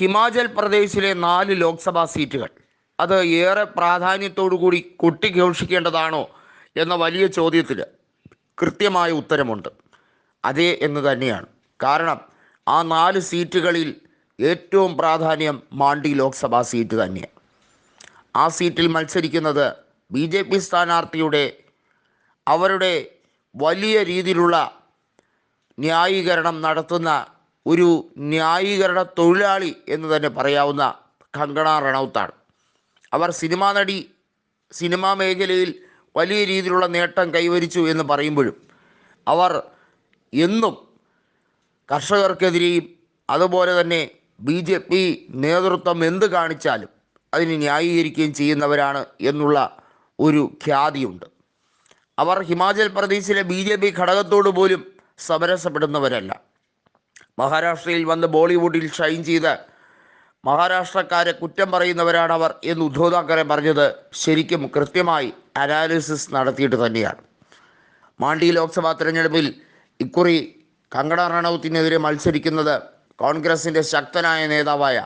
ഹിമാചൽ പ്രദേശിലെ നാല് ലോക്സഭാ സീറ്റുകൾ. അത് ഏറെ പ്രാധാന്യത്തോടു കൂടി കൊട്ടിഘോഷിക്കേണ്ടതാണോ എന്ന വലിയ ചോദ്യത്തിന് കൃത്യമായ ഉത്തരമുണ്ട്. അതേ എന്ന് തന്നെയാണ്. കാരണം ആ നാല് സീറ്റുകളിൽ ഏറ്റവും പ്രാധാന്യം മാണ്ടി ലോക്സഭാ സീറ്റ് തന്നെയാണ്. ആ സീറ്റിൽ മത്സരിക്കുന്നത് ബി ജെ പി സ്ഥാനാർത്ഥിയുടെ അവരുടെ വലിയ രീതിയിലുള്ള ന്യായീകരണം നടത്തുന്ന ഒരു ന്യായീകരണ തൊഴിലാളി എന്ന് തന്നെ പറയാവുന്ന കങ്കണ റണൌത്താണ്. അവർ സിനിമാ നടി സിനിമാ മേഖലയിൽ വലിയ രീതിയിലുള്ള നേട്ടം കൈവരിച്ചു എന്ന് പറയുമ്പോഴും അവർ എന്നും കർഷകർക്കെതിരെയും അതുപോലെ തന്നെ ബി ജെ പി നേതൃത്വം എന്ത് കാണിച്ചാലും അതിന് ന്യായീകരിക്കുകയും ചെയ്യുന്നവരാണ് എന്നുള്ള ഒരു ഖ്യാതിയുണ്ട്. അവർ ഹിമാചൽ പ്രദേശിലെ ബി ജെ പി ഘടകത്തോട് പോലും സമരസപ്പെടുന്നവരല്ല. മഹാരാഷ്ട്രയിൽ വന്ന് ബോളിവുഡിൽ ഷൈൻ ചെയ്ത് മഹാരാഷ്ട്രക്കാരെ കുറ്റം പറയുന്നവരാണവർ എന്ന് ഉദ്ധവ് താക്കറെ പറഞ്ഞത് ശരിക്കും കൃത്യമായി അനാലിസിസ് നടത്തിയിട്ട് തന്നെയാണ്. മാണ്ഡി ലോക്സഭാ തെരഞ്ഞെടുപ്പിൽ ഇക്കുറി കങ്കണ റണൌത്തിനെതിരെ മത്സരിക്കുന്നത് കോൺഗ്രസിന്റെ ശക്തനായ നേതാവായ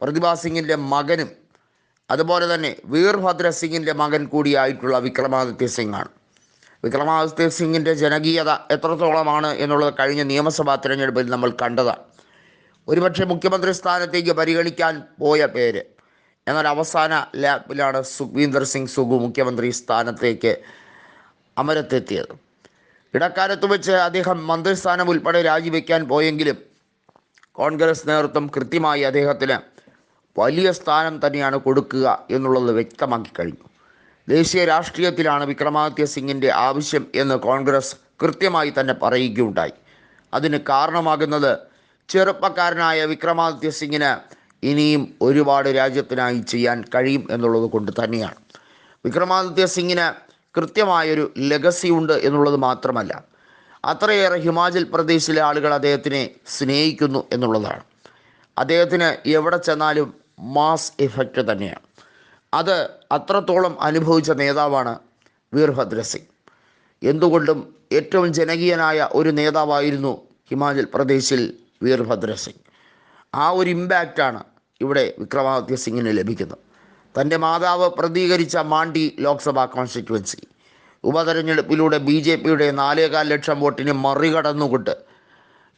പ്രതിഭാ സിംഗിന്റെ മകനും അതുപോലെ തന്നെ വീർഭദ്ര സിംഗിന്റെ മകൻ കൂടിയായിട്ടുള്ള വിക്രമാദിത്യ സിംഗാണ്. വിക്രമാദിത്യ സിംഗിന്റെ ജനകീയത എത്രത്തോളമാണ് എന്നുള്ളത് കഴിഞ്ഞ നിയമസഭാ തിരഞ്ഞെടുപ്പിൽ നമ്മൾ കണ്ടതാണ്. ഒരുപക്ഷെ മുഖ്യമന്ത്രി സ്ഥാനത്തേക്ക് പരിഗണിക്കാൻ പോയ പേര്. എന്നാൽ അവസാന ലാപ്പിലാണ് സുഖ്വീന്ദർ സിംഗ് സുഖു മുഖ്യമന്ത്രി സ്ഥാനത്തേക്ക് അമരത്തെത്തിയത്. ഇടക്കാലത്ത് വെച്ച് അദ്ദേഹം മന്ത്രിസ്ഥാനം ഉൾപ്പെടെ രാജിവെക്കാൻ പോയെങ്കിലും കോൺഗ്രസ് നേതൃത്വം കൃത്യമായി അദ്ദേഹത്തിന് വലിയ സ്ഥാനം തന്നെയാണ് കൊടുക്കുക എന്നുള്ളത് വ്യക്തമാക്കി കഴിഞ്ഞു. ദേശീയ രാഷ്ട്രീയത്തിലാണ് വിക്രമാദിത്യ സിംഗിന്റെ ആവശ്യം എന്ന് കോൺഗ്രസ് കൃത്യമായി തന്നെ പറയുകയുണ്ടായി. അതിന് കാരണമാകുന്നത് ചെറുപ്പക്കാരനായ വിക്രമാദിത്യ സിംഗിന് ഇനിയും ഒരുപാട് രാജ്യത്തിനായി ചെയ്യാൻ കഴിയും എന്നുള്ളത് കൊണ്ട് തന്നെയാണ്. വിക്രമാദിത്യ സിംഗിന് കൃത്യമായൊരു ലെഗസി ഉണ്ട് എന്നുള്ളത് മാത്രമല്ല അത്രയേറെ ഹിമാചൽ പ്രദേശിലെ ആളുകൾ അദ്ദേഹത്തിനെ സ്നേഹിക്കുന്നു എന്നുള്ളതാണ്. അദ്ദേഹത്തിന് എവിടെ ചെന്നാലും മാസ് ഇഫക്റ്റ് തന്നെയാണ്. അത് അത്രത്തോളം അനുഭവിച്ച നേതാവാണ് വീർഭദ്ര സിംഗ്. എന്തുകൊണ്ടും ഏറ്റവും ജനകീയനായ ഒരു നേതാവായിരുന്നു ഹിമാചൽ പ്രദേശിൽ വീർഭദ്ര സിംഗ്. ആ ഒരു ഇമ്പാക്റ്റാണ് ഇവിടെ വിക്രമാദിത്യ സിംഗിന് ലഭിക്കുന്നത്. തന്റെ മാതാവ് പ്രതികരിച്ച മാണ്ടി ലോക്സഭാ കോൺസ്റ്റിറ്റ്യുവൻസി ഉപതെരഞ്ഞെടുപ്പിലൂടെ ബി ജെ പിയുടെ നാലേകാൽ ലക്ഷം വോട്ടിന് മറികടന്നുകൊണ്ട്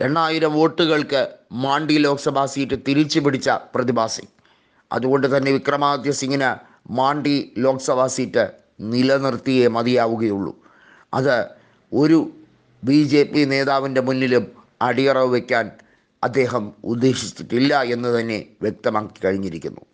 എണ്ണായിരം വോട്ടുകൾക്ക് മാണ്ടി ലോക്സഭാ സീറ്റ് തിരിച്ചു പിടിച്ച പ്രതിഭാ സിംഗ്. അതുകൊണ്ട് തന്നെ വിക്രമാദിത്യ സിംഗിന് മാണ്ടി ലോക്സഭാ സീറ്റ് നിലനിർത്തിയേ മതിയാവുകയുള്ളൂ. അത് ഒരു ബി ജെ പി നേതാവിന്റെ മുന്നിലും അടിയറവ് വയ്ക്കാൻ അദ്ദേഹം ഉദ്ദേശിച്ചിട്ടില്ല എന്ന് തന്നെ വ്യക്തമാക്കി കഴിഞ്ഞിരിക്കുന്നു.